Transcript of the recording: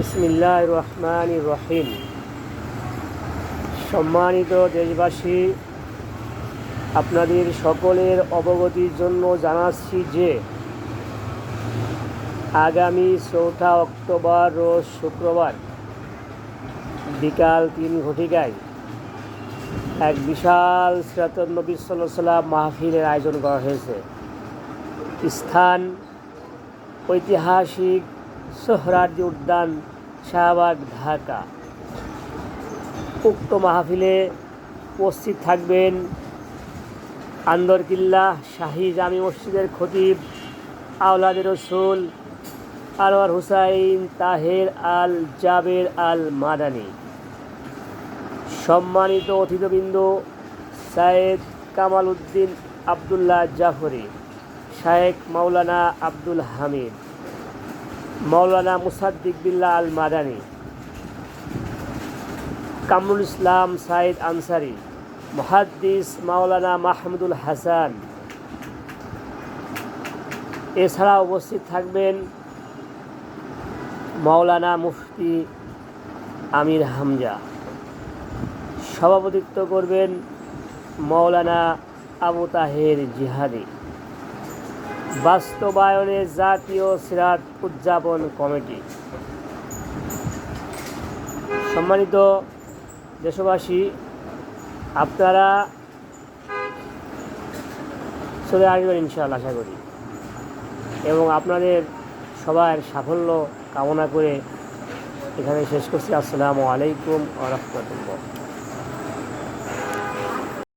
বিসমিল্লাহ রহমান রহিম। সম্মানিত দেশবাসী, আপনাদের সকলের অবগতির জন্য জানাচ্ছি যে, আগামী চৌঠা অক্টোবর রোজ শুক্রবার বিকাল তিন ঘটিকায় এক বিশাল সিরাতুল নবী সাল্লাহ সাল্লাম মাহফিলের আয়োজন করা হয়েছে। স্থান ঐতিহাসিক সোহরার্দি উদ্যান, শাহবাগ, ঢাকা। উক্ত মাহফিলে উপস্থিত থাকবেন আন্দরকিল্লা শাহী জামি মসজিদের খতিব আওলাদের রসুল, আনোয়ার হুসাইন, তাহের আল জাবের আল মাদানী। সম্মানিত অতিথিবৃন্দ, সায়েদ কামাল উদ্দিন আবদুল্লাহ জাফরি, শায়েক মাওলানা আব্দুল হামিদ। মাওলানা মুসাদ্দিক বিল্লা আল মাদানী, কামরুল ইসলাম সাইদ আনসারি, মহাদ্দিস মাওলানা মাহমুদুল হাসান। এছাড়া উপস্থিত থাকবেন মাওলানা মুফতি আমির হামজা। সভাপতিত্ব করবেন মাওলানা আবু তাহের জিহাদি। বাস্তবায়নে জাতীয় সিরাত উদযাপন কমিটি। সম্মানিত দেশবাসী, আপনারা চলে আসবেন ইনশাআল্লাহ আশা করি। এবং আপনাদের সবার সাফল্য কামনা করে এখানে শেষ করছি। আসসালামু আলাইকুম আ